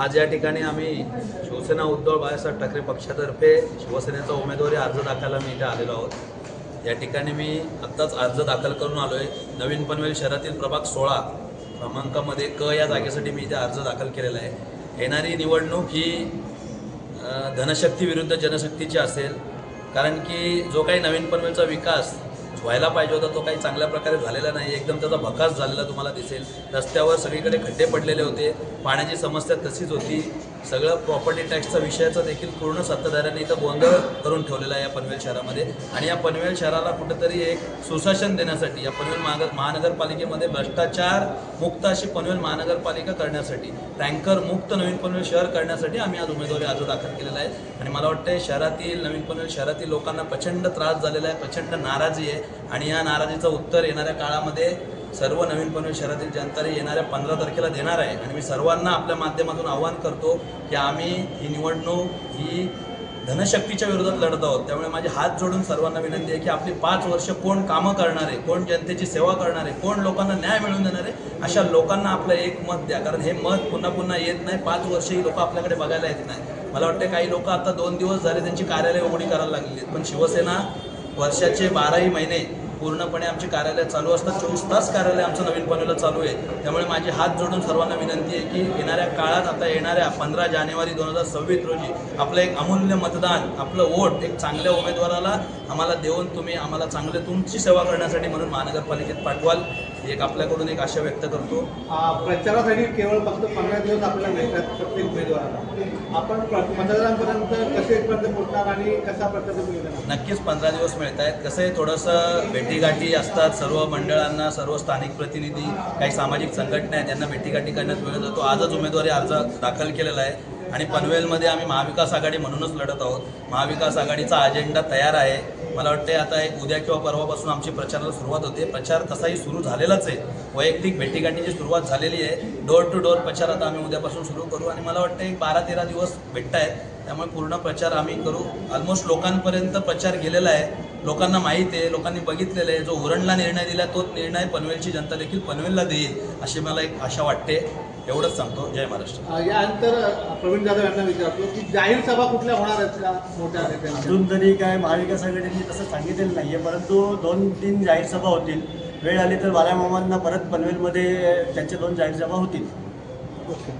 आज या ठिकाणी आम्ही शिवसेना उद्धव बाळासाहेब ठाकरे पक्षातर्फे शिवसेनेचा उमेदवारी अर्ज दाखवायला मी इथे आलेलो आहोत. या ठिकाणी मी आत्ताच अर्ज दाखल करून आलो आहे नवीन पनवेल शहरातील प्रभाग सोळा क्रमांकामध्ये क या जागेसाठी मी इथे अर्ज दाखल केलेला आहे. येणारी निवडणूक ही धनशक्ती विरुद्ध जनशक्तीची असेल. कारण की जो काही नवीन पनवेलचा विकास व्हायला पाहिजे होता तो काही चांगल्या प्रकारे झालेला नाही. एकदम त्याचा भकास झालेला तुम्हाला दिसेल. रस्त्यावर सगळीकडे खड्डे पडलेले होते. पाण्याची समस्या तशीच होती. सगळं प्रॉपर्टी टॅक्सचा विषयाचा देखील पूर्ण सत्ताधाऱ्यांनी इथं गोंधळ करून ठेवलेला आहे या पनवेल शहरामध्ये. आणि या पनवेल शहराला कुठंतरी एक सुशासन देण्यासाठी या पनवेल महाग महानगरपालिकेमध्ये भ्रष्टाचार मुक्त अशी पनवेल महानगरपालिका करण्यासाठी टँकर मुक्त नवीन पनवेल शहर करण्यासाठी आम्ही आज उमेदवारी अर्ज दाखल केलेला आहे. आणि मला वाटतं शहरातील नवीन पनवेल शहरातील लोकांना प्रचंड त्रास झालेला आहे प्रचंड नाराजी आहे. आणि या नाराजीचं उत्तर येणाऱ्या काळामध्ये सर्व नवीन पनवेल शहरातील जनता येणाऱ्या पंधरा तारखेला देणार आहे. आणि मी सर्वांना आपल्या माध्यमातून आवाहन करतो की आम्ही ही निवडणूक ही धनशक्तीच्या विरोधात लढत आहोत. त्यामुळे माझे हात जोडून सर्वांना विनंती आहे की आपली पाच वर्ष कोण कामं करणार आहे कोण जनतेची सेवा करणार आहे कोण लोकांना न्याय मिळवून देणार आहे अशा लोकांना आपलं एक मत द्या. कारण हे मत पुन्हा पुन्हा येत नाही पाच वर्ष ही लोक आपल्याकडे बघायला येत नाही. मला वाटतं काही लोक आता दोन दिवस झाले त्यांची कार्यालय उघडी करायला लागलेली आहेत. पण शिवसेना वर्षाचे बाराही महिने पूर्णपणे आमचे कार्यालय चालू असतात. चोवीस तास कार्यालय आमचं नवीन पनवेलला चालू आहे. त्यामुळे माझे हात जोडून सर्वांना विनंती आहे की येणाऱ्या काळात आता येणाऱ्या पंधरा जानेवारी दोन हजार सव्वीस रोजी आपलं एक अमूल्य मतदान आपलं वोट एक चांगल्या उमेदवाराला आम्हाला देऊन तुम्ही आम्हाला चांगले तुमची सेवा करण्यासाठी म्हणून महानगरपालिकेत पाठवाल. एक आपल्याकडून एक आशा व्यक्त करतो. प्रचारासाठी केवळ फक्त पंधरा दिवस आपल्याला मिळतात प्रत्येक उमेदवाराला. आपण प्र- मतदारांपर्यंत कसे पर्यंत पोहोचणार आणि कशा प्रकारचे मिळणार नक्कीच पंधरा दिवस मिळत आहेत कसं आहे थोडंसं भेटीगाठी असतात सर्व मंडळांना सर्व स्थानिक प्रतिनिधी काही सामाजिक संघटना आहेत त्यांना भेटीगाठी करण्यात वेळ जातो आजच उमेदवारी अर्ज दाखल केलेला आहे. आणि पनवेलमध्ये आम्ही महाविकास आघाडी म्हणूनच लढत आहोत. महाविकास आघाडीचा अजेंडा तयार आहे. मला वाटते आता एक उद्या किंवा परवापासून आमची प्रचाराला सुरुवात होते. प्रचार तसाही सुरू झालेलाच आहे. वैयक्तिक भेटीगाठीची सुरुवात झालेली आहे. डोअर टू डोअर प्रचार आता आम्ही उद्यापासून सुरू करू आणि मला वाटतं एक बारा तेरा दिवस भेटत आहेत त्यामुळे पूर्ण प्रचार आम्ही करू. ऑलमोस्ट लोकांपर्यंत प्रचार गेलेला आहे. लोकांना माहीत आहे लोकांनी बघितलेलं आहे जो उरणला निर्णय दिला तोच निर्णय पनवेलची जनता देखील पनवेलला देईल अशी मला एक आशा वाटते. एवढंच सांगतो. जय महाराष्ट्र. यानंतर प्रवीण जाधव यांना विचारतो की जाहीर सभा कुठल्या होणार आहेत का? मोठ्या अजून तरी काय महाविकास आघाडीने तसं सांगितलेलं नाही आहे परंतु दोन तीन जाहीर सभा होतील. वेळ आली तर बालामामांना परत पनवेलमध्ये त्यांच्या दोन जाहीर सभा होतील. ओके.